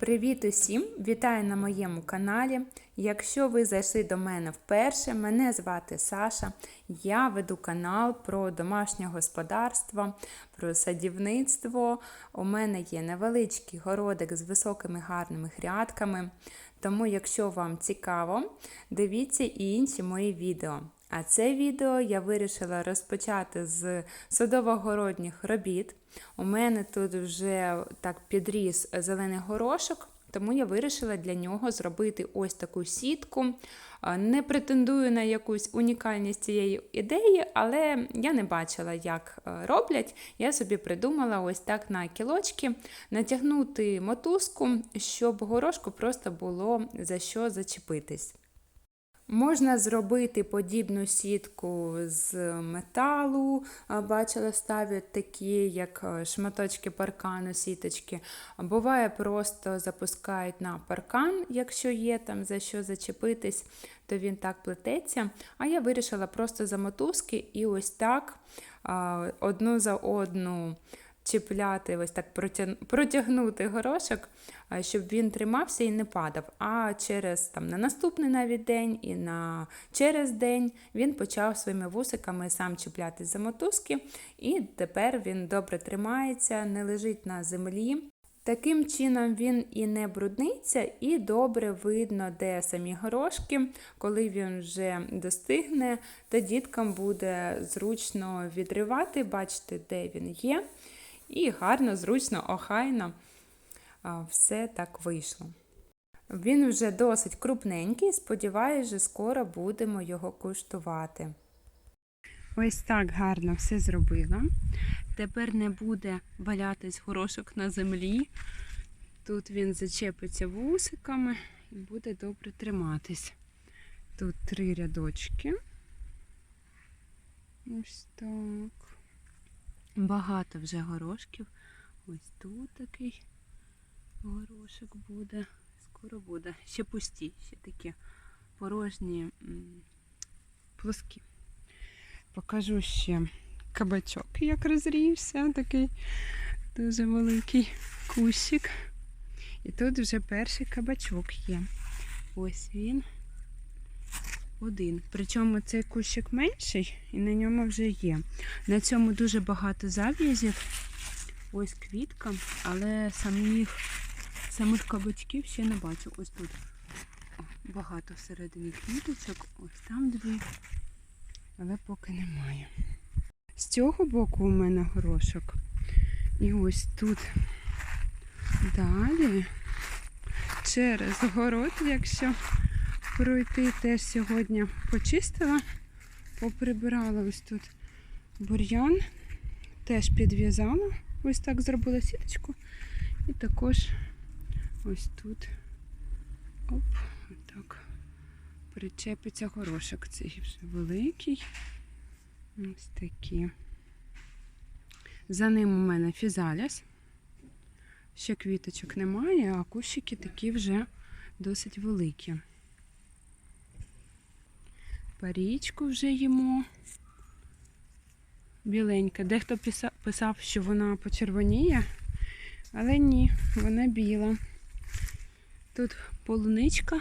Привіт усім! Вітаю на моєму каналі. Якщо ви зайшли до мене вперше, мене звати Саша. Я веду канал про домашнє господарство, про садівництво. У мене є невеличкий городик з високими гарними грядками. Тому, якщо вам цікаво, дивіться і інші мої відео. А це відео я вирішила розпочати з садово-городніх робіт. У мене тут вже так підріс зелений горошок, тому я вирішила для нього зробити ось таку сітку. Не претендую на якусь унікальність цієї ідеї, але я не бачила, як роблять. Я собі придумала ось так на кілочки натягнути мотузку, щоб горошку просто було за що зачепитись. Можна зробити подібну сітку з металу, бачила, ставлять такі, як шматочки паркану, сіточки. Буває, просто запускають на паркан, якщо є там за що зачепитись, то він так плететься. А я вирішила просто за мотузки і ось так одну за одну чіпляти, ось так протягнути горошок, щоб він тримався і не падав. А через там, на наступний навіть день і на через день він почав своїми вусиками сам чіплятись за мотузки, і тепер він добре тримається, не лежить на землі. Таким чином він і не брудниться, і добре видно, де самі горошки. Коли він вже достигне, то діткам буде зручно відривати, бачити, де він є. І гарно, зручно, охайно все так вийшло. Він вже досить крупненький, сподіваюся, скоро будемо його куштувати. Ось так гарно все зробила. Тепер не буде валятись горошок на землі. Тут він зачепиться вусиками і буде добре триматись. Тут три рядочки. Ось так. Багато вже горошків. Ось тут такий горошок буде. Скоро буде. Ще пусті, ще такі порожні плоскі. Покажу ще кабачок, як розрівся, такий дуже великий кущик. І тут вже перший кабачок є. Ось він один. Причому цей кущик менший і на ньому вже є. На цьому дуже багато зав'язів. Ось квітка, але самих самих кабачків ще не бачу. Ось тут багато всередині квіточок, ось там дві, але поки немає. З цього боку у мене горошок. І ось тут далі через город, якщо пройти теж сьогодні почистила, поприбирала ось тут бур'ян, теж підв'язала, ось так зробила сіточку. І також ось тут оп, отак причепиться горошок. Цей вже великий. Ось такі. За ним у мене фізаляс. Ще квіточок немає, а кущики такі вже досить великі. Парічку вже їмо. Біленька. Дехто писав, що вона почервоніє, але ні, вона біла. Тут полуничка,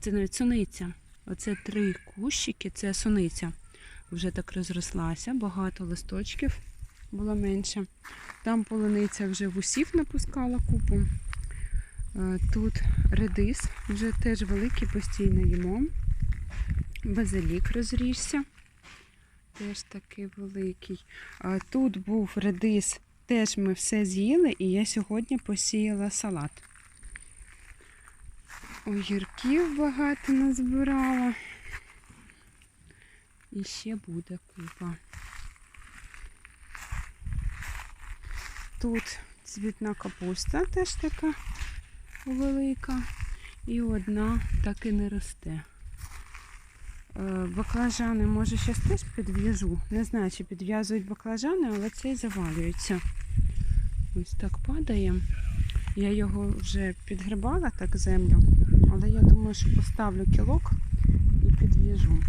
це навіть суниця. Оце три кущики, це суниця. Вже так розрослася, багато листочків було менше. Там полуниця вже вусів напускала купу. Е, тут редис, вже теж великий, постійно їмо. Базилік розріжся. Теж такий великий. А Тут був редис, теж ми все з'їли, і я сьогодні посіяла салат. Огірків багато назбирала. І ще буде купа. Тут цвітна капуста теж така велика. І одна так і не росте. Е, баклажани, може, зараз теж підв'яжу. Не знаю, чи підв'язують баклажани, але цей завалюється. Ось так падає. Я його вже підгрібала так землю, але я думаю, що поставлю кілок і підв'яжу.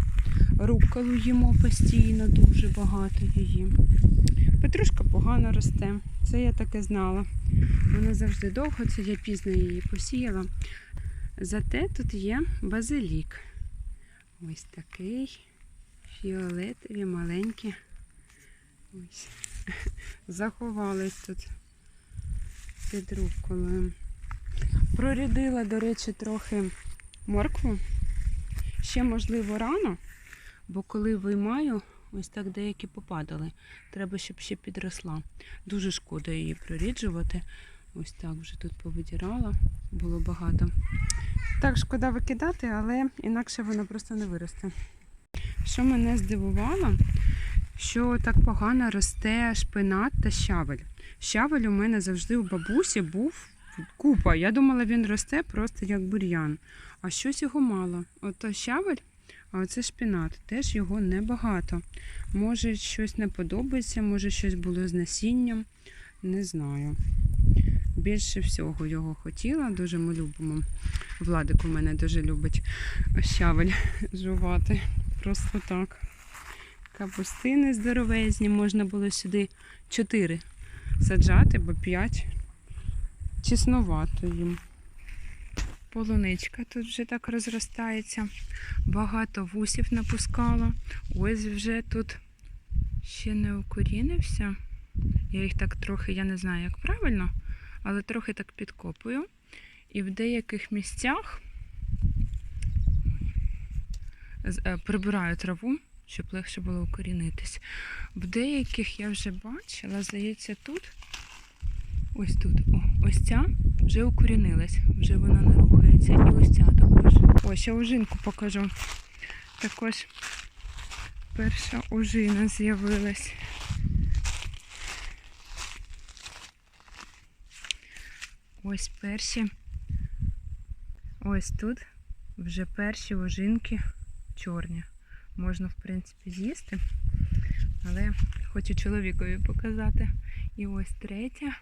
Рукколу їмо постійно, дуже багато її. Петрушка погано росте. Це я таке знала. Вона завжди довго, це я пізно її посіяла. Зате тут є базилік. Ось такий фіолетові, маленькі. Ось. Заховались тут під руколою. Прорядила, до речі, трохи моркву. Ще, можливо, рано, бо коли виймаю, ось так деякі попадали. Треба, щоб ще підросла. Дуже шкода її проріджувати. Ось так вже тут повидірала, було багато. Так, шкода викидати, але інакше вона просто не виросте. Що мене здивувало, що так погано росте шпинат та щавель. Щавель у мене завжди у бабусі був купа. Я думала, він росте просто як бур'ян. А щось його мало. Ото щавель, а оце шпинат. Теж його небагато. Може, щось не подобається, може щось було з насінням. Не знаю. Більше всього його хотіла, дуже ми любимо. Владик у мене дуже любить щавель жувати. Просто так. Капустини здоровезні, можна було сюди 4 саджати, бо 5 чеснувато їм. Полуничка тут вже так розростається. Багато вусів напускала. Ось вже тут ще не укорінився. Я їх так трохи, я не знаю, як правильно, але трохи так підкопую. І в деяких місцях е, прибираю траву, щоб легше було укорінитись. В деяких я вже бачила, здається, тут. Ось тут. О, ось ця вже укорінилась, вже вона не рухається. І ось ця також. Ось ще ожинку покажу. Також перша ожина з'явилась. Ось перші. Ось тут вже перші ожинки чорні. Можна, в принципі, з'їсти, але хочу чоловікові показати. І ось третя.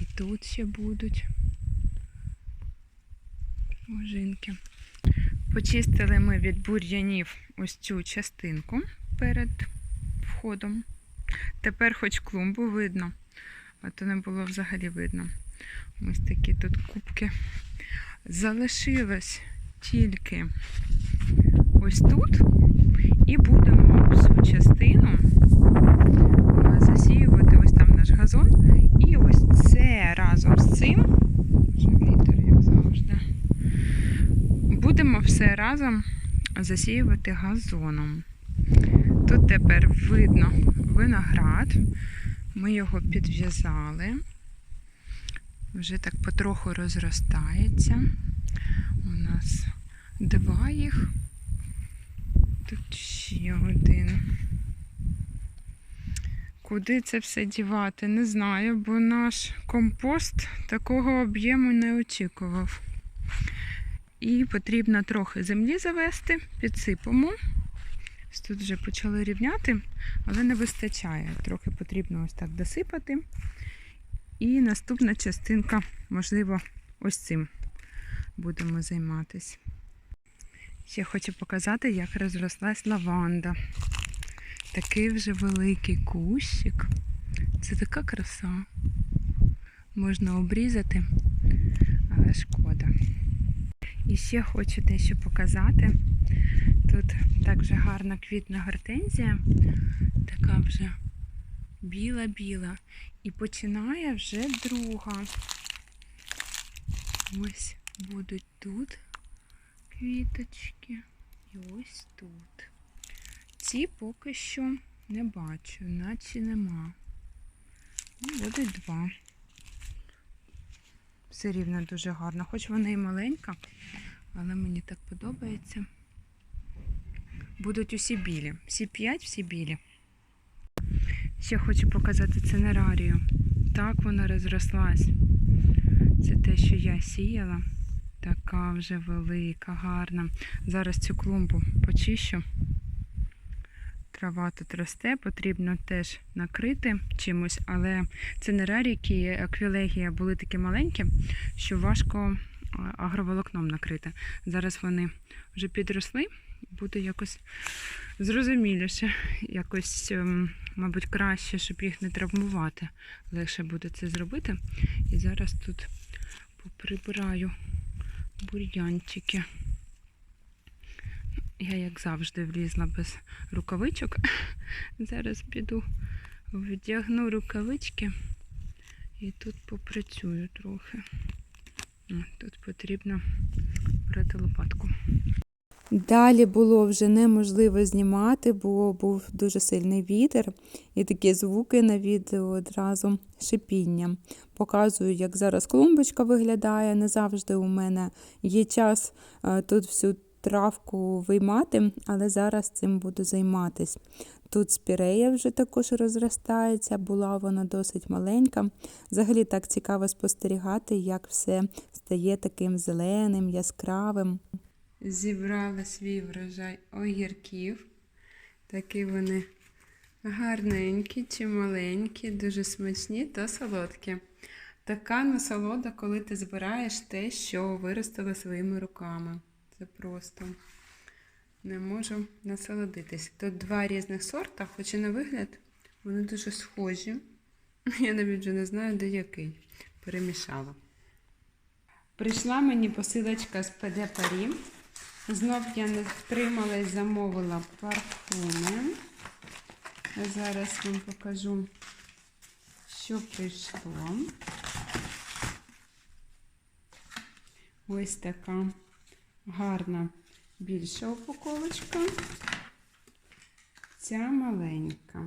І тут ще будуть ожинки. Почистили ми від бур'янів ось цю частинку перед входом. Тепер хоч клумбу видно, а то не було взагалі видно. Ось такі тут кубки. Залишилось тільки ось тут. І будемо всю частину засіювати ось там наш газон. І ось це разом з цим. Вітер, як завжди. Будемо все разом засіювати газоном. Тут тепер видно виноград. Ми його підв'язали. Вже так потроху розростається. У нас два їх. Тут ще один. Куди це все дівати? Не знаю, бо наш компост такого об'єму не очікував. І потрібно трохи землі завести, підсипемо. Тут вже почали рівняти, але не вистачає. Трохи потрібно ось так досипати. І наступна частинка, можливо, ось цим будемо займатися. Ще хочу показати, як розрослась лаванда. Такий вже великий кущик. Це така краса. Можна обрізати, але шкода. І ще хочу дещо показати. Тут так вже гарно квітна гортензія, така вже біла-біла. І починає вже друга. Ось будуть тут квіточки. І ось тут. Ці поки що не бачу, наче нема. Ну, Будуть два. Все рівно дуже гарно. Хоч вона і маленька, але мені так подобається. Будуть усі білі. Всі п'ять, всі білі. Ще хочу показати цинерарію. Так вона розрослась. Це те, що я сіяла. Така вже велика, гарна. Зараз цю клумбу почищу. Трава тут росте, потрібно теж накрити чимось, але цинерарійки, аквілегія були такі маленькі, що важко агроволокном накрите. Зараз вони вже підросли, буде якось зрозуміліше, якось, ем, мабуть, краще, щоб їх не травмувати. Легше буде це зробити. І зараз тут поприбираю бур'янчики. Я, як завжди, влізла без рукавичок. Зараз піду, вдягну рукавички і тут попрацюю трохи. Тут потрібно брати лопатку. Далі було вже неможливо знімати, бо був дуже сильний вітер і такі звуки на відео одразу шипіння. Показую, як зараз клумбочка виглядає. Не завжди у мене є час е, тут всю травку виймати, але зараз цим буду займатись. Тут спірея вже також розростається, була вона досить маленька. Взагалі так цікаво спостерігати, як все стає таким зеленим, яскравим. Зібрала свій врожай огірків. Такі вони гарненькі чи маленькі, дуже смачні та солодкі. Така насолода, коли ти збираєш те, що виростила своїми руками. Це просто не можу насолодитись. Тут два різних сорта, хоч і на вигляд вони дуже схожі. Я навіть вже не знаю, де який. Перемішала. Прийшла мені посилочка з ПД Парі. Знов я не втрималась, замовила парфуми. Зараз вам покажу, що прийшло. Ось така гарна більша упаковочка. Ця маленька.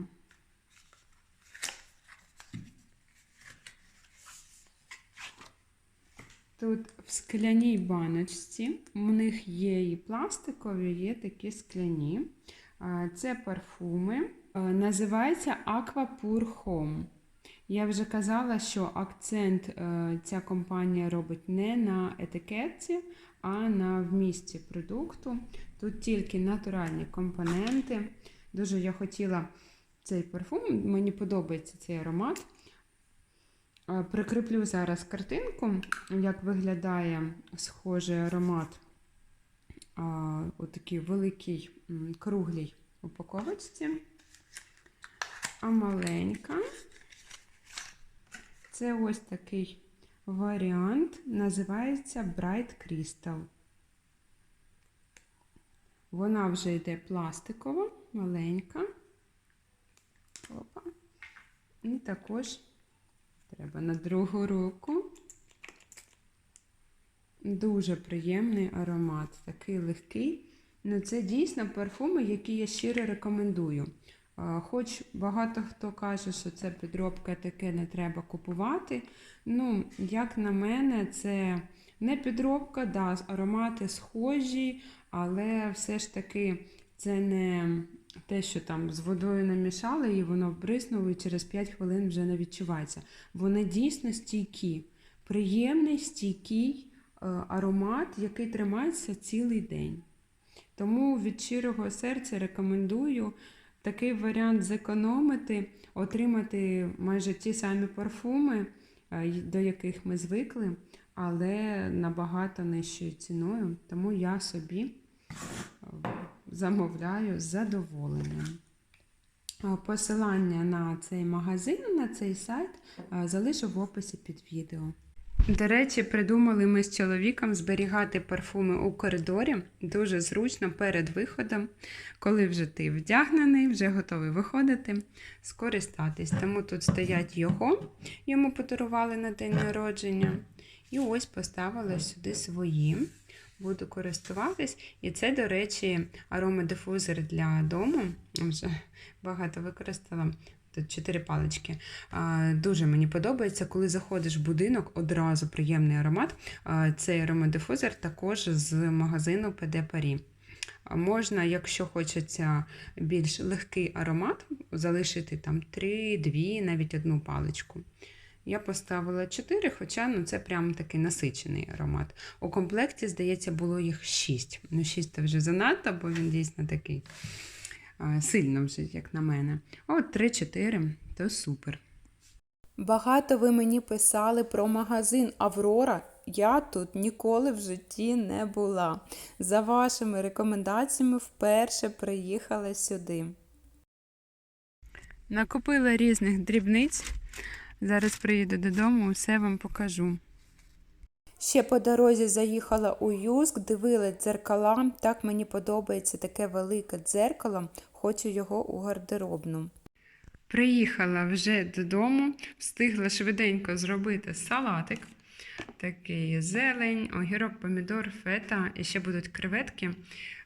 Тут в скляній баночці, у них є і пластикові, є такі скляні. Це парфуми. Називається Aqua Pure Home. Я вже казала, що акцент е, ця компанія робить не на етикетці, а на вмісті продукту. Тут тільки натуральні компоненти. Дуже я хотіла цей парфум, мені подобається цей аромат. Прикріплю зараз картинку, як виглядає схожий аромат у такій великій круглій упаковочці. А маленька. Це ось такий варіант, називається Bright Crystal. Вона вже йде пластикова, маленька. Опа. І також треба на другу руку. Дуже приємний аромат, такий легкий. Ну, це дійсно парфуми, які я щиро рекомендую. Хоч багато хто каже, що це підробка таке не треба купувати. Ну, як на мене, це не підробка, да, аромати схожі, але все ж таки це не те, що там з водою намішали і воно вбриснуло, і через 5 хвилин вже не відчувається. Вони дійсно стійкі, приємний, стійкий е, аромат, який тримається цілий день. Тому від щирого серця рекомендую такий варіант зекономити, отримати майже ті самі парфуми, е, до яких ми звикли, але набагато нижчою ціною. Тому я собі замовляю з задоволенням. Е, Посилання на цей магазин, на цей сайт е, залишу в описі під відео. До речі, придумали ми з чоловіком зберігати парфуми у коридорі. Дуже зручно перед виходом, коли вже ти вдягнений, вже готовий виходити, скористатись. Тому тут стоять його, йому подарували на день народження. І ось поставила сюди свої. Буду користуватись. І це, до речі, аромадифузор для дому. Вже багато використала. Тут чотири палички. Дуже мені подобається, коли заходиш в будинок, одразу приємний аромат. Цей аромадифузор також з магазину PD Paris. Можна, якщо хочеться більш легкий аромат, залишити там 3, 2, навіть одну паличку. Я поставила 4, хоча ну, це прям такий насичений аромат. У комплекті, здається, було їх 6. Ну, 6 це вже занадто, бо він дійсно такий а, сильно вже, як на мене. А от 3-4 то супер. Багато ви мені писали про магазин Аврора. я тут ніколи в житті не була. За вашими рекомендаціями вперше приїхала сюди. Накупила різних дрібниць. Зараз приїду додому, все вам покажу. Ще по дорозі заїхала у Юск, дивилась дзеркала. Так мені подобається таке велике дзеркало, хочу його у гардеробну. Приїхала вже додому, встигла швиденько зробити салатик. Такий зелень, огірок, помідор, фета і ще будуть креветки.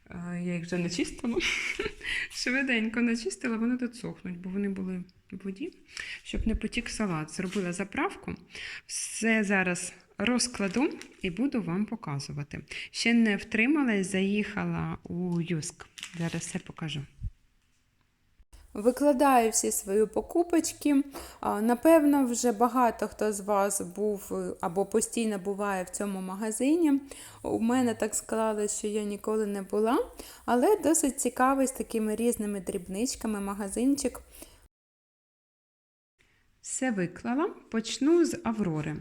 Е, Я їх вже начистила. Швиденько начистила, вони тут сохнуть, бо вони були воді, щоб не потік салат. Зробила заправку. Все зараз розкладу і буду вам показувати. Ще не втрималась, заїхала у Юск. Зараз все покажу. Викладаю всі свої покупочки. Напевно, вже багато хто з вас був або постійно буває в цьому магазині. У мене так склалося, що я ніколи не була, але досить цікавий з такими різними дрібничками магазинчик. Все виклала. Почну з Аврори.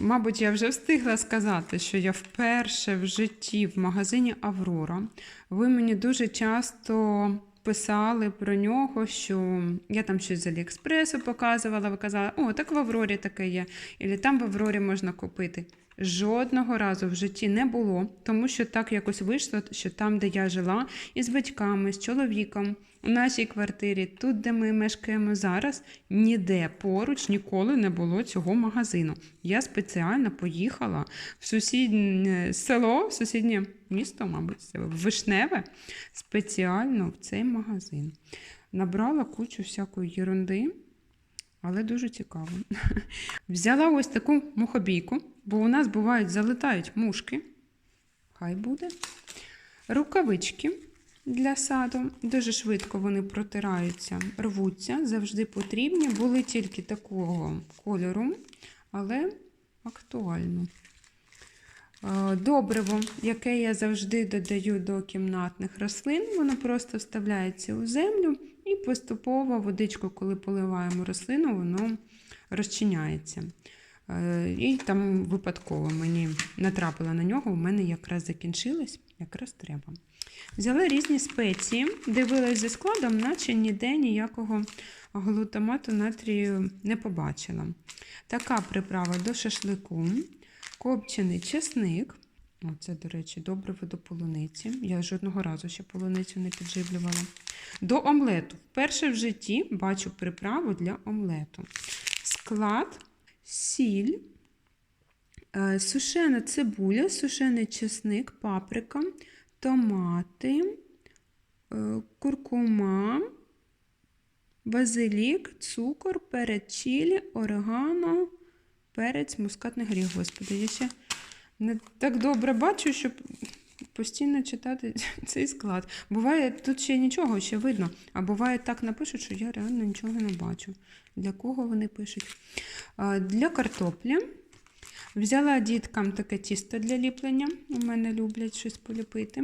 Мабуть, я вже встигла сказати, що я вперше в житті в магазині Аврора. Ви мені дуже часто писали про нього, що я там щось з Аліекспресу показувала, ви казали, о, так в Аврорі таке є, і там в Аврорі можна купити. Жодного разу в житті не було, тому що так якось вийшло, що там, де я жила, із батьками, з чоловіком, у нашій квартирі, тут, де ми мешкаємо зараз, ніде поруч ніколи не було цього магазину. Я спеціально поїхала в сусіднє село, в сусіднє місто, мабуть, це Вишневе, спеціально в цей магазин. Набрала кучу всякої єрунди. Але дуже цікаво. Взяла ось таку мухобійку, бо у нас бувають залетають мушки. Хай буде. Рукавички для саду. Дуже швидко вони протираються, рвуться, завжди потрібні. Були тільки такого кольору, але актуально. Е, Добриво, яке я завжди додаю до кімнатних рослин, воно просто вставляється у землю і поступово водичку, коли поливаємо рослину, воно розчиняється. Е, І там випадково мені натрапила на нього, у мене якраз закінчилось, якраз треба. Взяла різні спеції, дивилась за складом, наче ніде ніякого глутамату натрію не побачила. Така приправа до шашлику, копчений чесник. О, це, до речі, добре до. Я жодного разу ще полуницю не підживлювала. До омлету. Вперше в житті бачу приправу для омлету. Склад, сіль, е, сушена цибуля, сушений чесник, паприка, томати, е, куркума, базилік, цукор, перець чилі, орегано, перець, мускатний горіх. Господи, я ще не так добре бачу, щоб постійно читати цей склад. Буває, тут ще нічого, ще видно. А буває так напишуть, що я реально нічого не бачу. Для кого вони пишуть? Для картоплі. Взяла діткам таке тісто для ліплення. У мене люблять щось поліпити.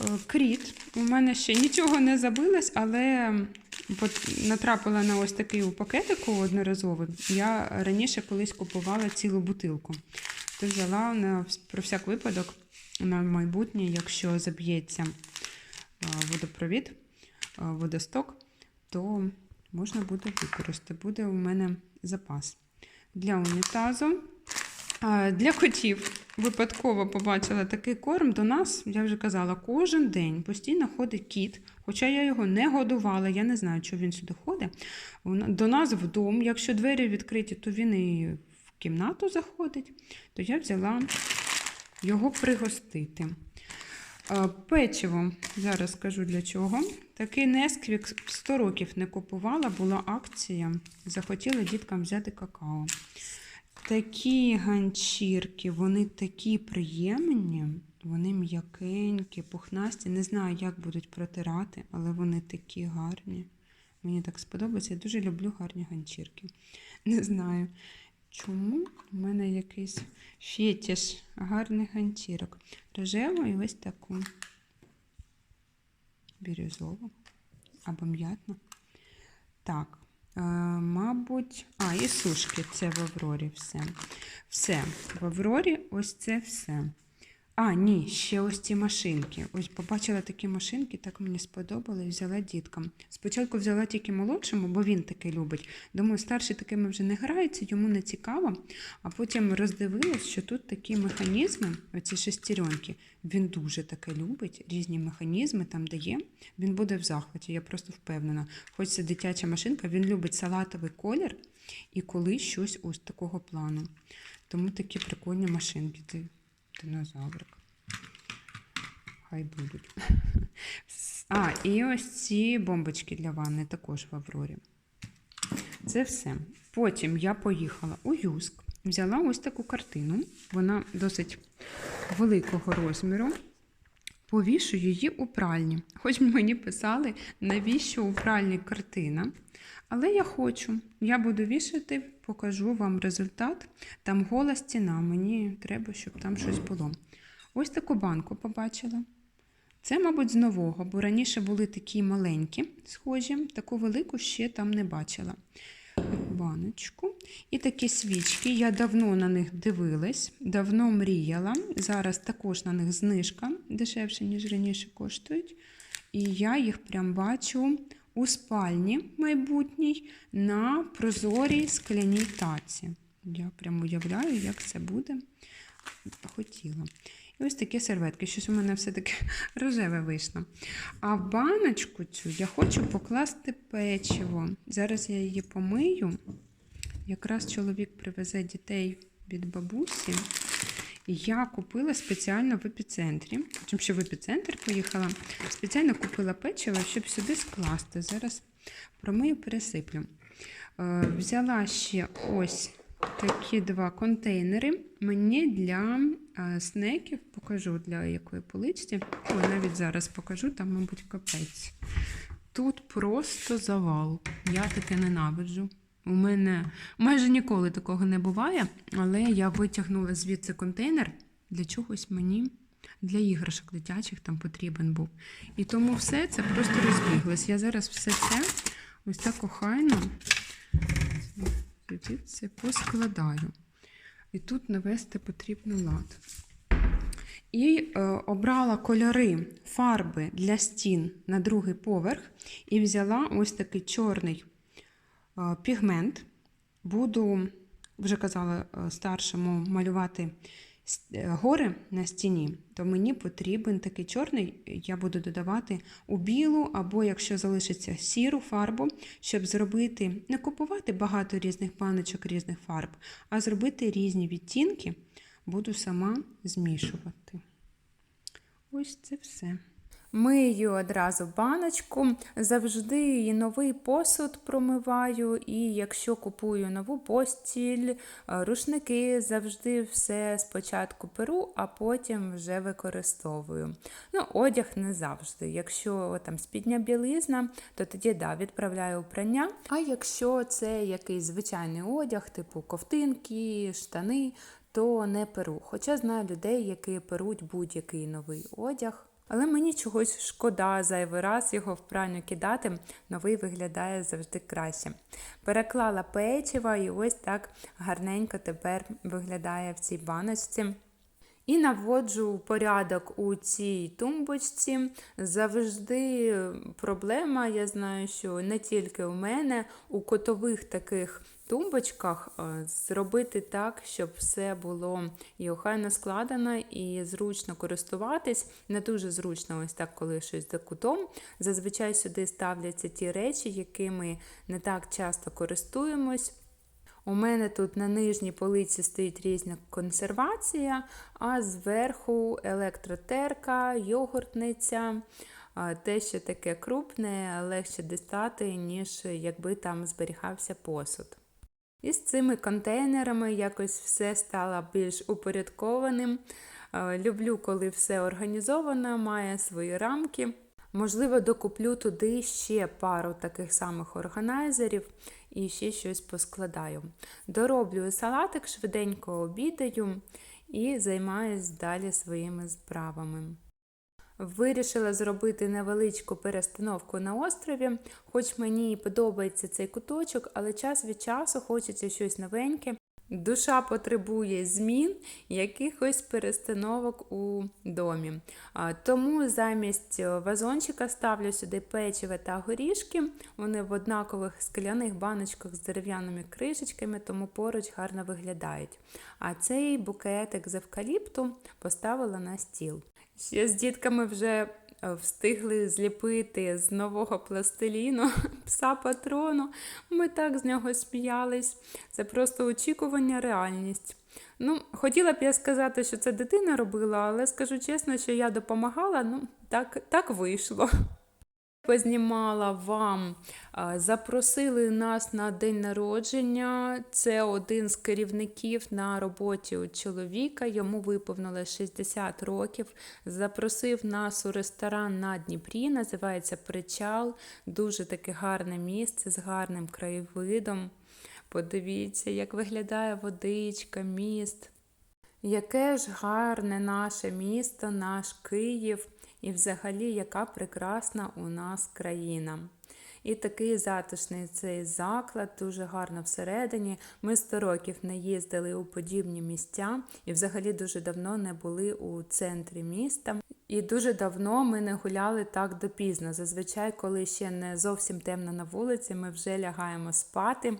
Е, Кріт. У мене ще нічого не забилось, але натрапила на ось такий у пакетику одноразовий. Я раніше колись купувала цілу бутилку. То взяла на, про всяк випадок на майбутнє, якщо заб'ється е, водопровід, е, водосток, то можна буде використати. Буде у мене запас. Для унітазу. Для котів випадково побачила такий корм. До нас, я вже казала, кожен день постійно ходить кіт. Хоча я його не годувала, я не знаю, чого він сюди ходить. До нас в дом, якщо двері відкриті, то він і в кімнату заходить. То я взяла його пригостити. Печиво, зараз скажу для чого. Такий Несквік 100 років не купувала, була акція. Захотіла діткам взяти какао. Такі ганчірки, вони такі приємні, вони м'якенькі, пухнасті. Не знаю, як будуть протирати, але вони такі гарні. Мені так сподобається. Я дуже люблю гарні ганчірки. Не знаю, чому в мене якийсь фетіш гарних ганчірок. Рожеву і ось таку бірюзову або м'ятну. Так, Е, мабуть, а, і сушки це в Аврорі все. Все. В Аврорі ось це все. А, ні, ще ось ці машинки. Ось побачила такі машинки, так мені сподобали, взяла діткам. Спочатку взяла тільки молодшому, бо він таке любить. Думаю, старший такими вже не грається, йому не цікаво. А потім роздивилась, що тут такі механізми, оці шестеренки, він дуже таке любить, різні механізми там дає. Він буде в захваті, я просто впевнена. Хоч це дитяча машинка, він любить салатовий колір і коли щось ось такого плану. Тому такі прикольні машинки. Динозаврик. Хай будуть. А, і ось ці бомбочки для ванни також в Аврорі. Це все. Потім я поїхала у Юск, взяла ось таку картину. Вона досить великого розміру. Повішу її у пральні. Хоч мені писали, навіщо у пральні картина. Але я хочу. Я буду вішати, покажу вам результат. Там гола стіна. Мені треба, щоб там щось було. Ось таку банку побачила. Це, мабуть, з нового, бо раніше були такі маленькі, схожі, таку велику ще там не бачила. Баночку. І такі свічки. Я давно на них дивилась, давно мріяла. Зараз також на них знижка дешевше, ніж раніше коштують. І я їх прям бачу у спальні майбутній на прозорій скляній таці. Я прям уявляю, як це буде. Хотіла. І ось такі серветки. Щось у мене все-таки рожеве вийшло. А в баночку цю я хочу покласти печиво. Зараз я її помию. Якраз чоловік привезе дітей від бабусі. Я купила спеціально в епіцентрі. Чим що в епіцентр поїхала, спеціально купила печиво, щоб сюди скласти. Зараз промию, пересиплю. Е, Взяла ще ось такі два контейнери. Мені для е, снеків покажу для якої поличці. О, навіть зараз покажу, там, мабуть, капець. Тут просто завал. Я таке ненавиджу. У мене майже ніколи такого не буває, але я витягнула звідси контейнер для чогось мені. Для іграшок дитячих там потрібен був. І тому все це просто розбіглось. Я зараз все це ось так охайно це поскладаю. І тут навести потрібно лад. І е, обрала кольори фарби для стін на другий поверх. І взяла ось такий чорний пігмент. Буду, вже казала е, старшому, малювати е, гори на стіні, то мені потрібен такий чорний, я буду додавати у білу, або якщо залишиться сіру фарбу, щоб зробити, не купувати багато різних баночок різних фарб, а зробити різні відтінки, буду сама змішувати. Ось це все. Мию одразу баночку, завжди її новий посуд промиваю, і якщо купую нову постіль, е, рушники, завжди все спочатку перу, а потім вже використовую. Ну, одяг не завжди. Якщо там спідня білизна, то тоді да, відправляю у прання. А якщо це якийсь звичайний одяг, типу ковтинки, штани, то не перу. Хоча знаю людей, які перуть будь-який новий одяг. Але мені чогось шкода зайвий раз його в пральню кидати, новий виглядає завжди краще. Переклала печиво і ось так гарненько тепер виглядає в цій баночці. І наводжу порядок у цій тумбочці. Завжди проблема, я знаю, що не тільки у мене, у котових таких тумбочках е, зробити так, щоб все було і охайно складено, і зручно користуватись. Не дуже зручно, ось так, коли щось за кутом. Зазвичай сюди ставляться ті речі, якими не так часто користуємось. У мене тут на нижній полиці стоїть різна консервація, а зверху електротерка, йогуртниця. Те, що таке крупне, легше дістати, ніж якби там зберігався посуд. І з цими контейнерами якось все стало більш упорядкованим. Е, Люблю, коли все організовано, має свої рамки. Можливо, докуплю туди ще пару таких самих органайзерів і ще щось поскладаю. Дороблю салатик, швиденько обідаю і займаюсь далі своїми справами. Вирішила зробити невеличку перестановку на острові, хоч мені і подобається цей куточок, але час від часу хочеться щось новеньке. Душа потребує змін, якихось перестановок у домі. Тому замість вазончика ставлю сюди печиво та горішки. Вони в однакових скляних баночках з дерев'яними кришечками, тому поруч гарно виглядають. А цей букетик з евкаліпту поставила на стіл. Ще з дітками вже е, встигли зліпити з нового пластиліну пса патрону. Ми так з нього сміялись. Це просто очікування, реальність. Ну, хотіла б я сказати, що це дитина робила, але скажу чесно, що я допомагала, ну, так, так вийшло. Познімала вам, запросили нас на день народження. Це один з керівників на роботі у чоловіка. Йому виповнилось 60 років. Запросив нас у ресторан на Дніпрі, називається Причал. Дуже таке гарне місце з гарним краєвидом. Подивіться, як виглядає водичка, міст. Яке ж гарне наше місто, наш Київ, і взагалі, яка прекрасна у нас країна. І такий затишний цей заклад, дуже гарно всередині. Ми 100 років не їздили у подібні місця і взагалі дуже давно не були у центрі міста. І дуже давно ми не гуляли так допізно. Зазвичай, коли ще не зовсім темно на вулиці, ми вже лягаємо спати,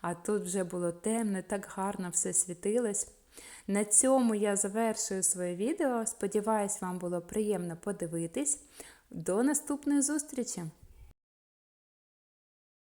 а тут вже було темно, так гарно все світилось. На цьому я завершую своє відео. Сподіваюсь, вам було приємно подивитись. До наступної зустрічі!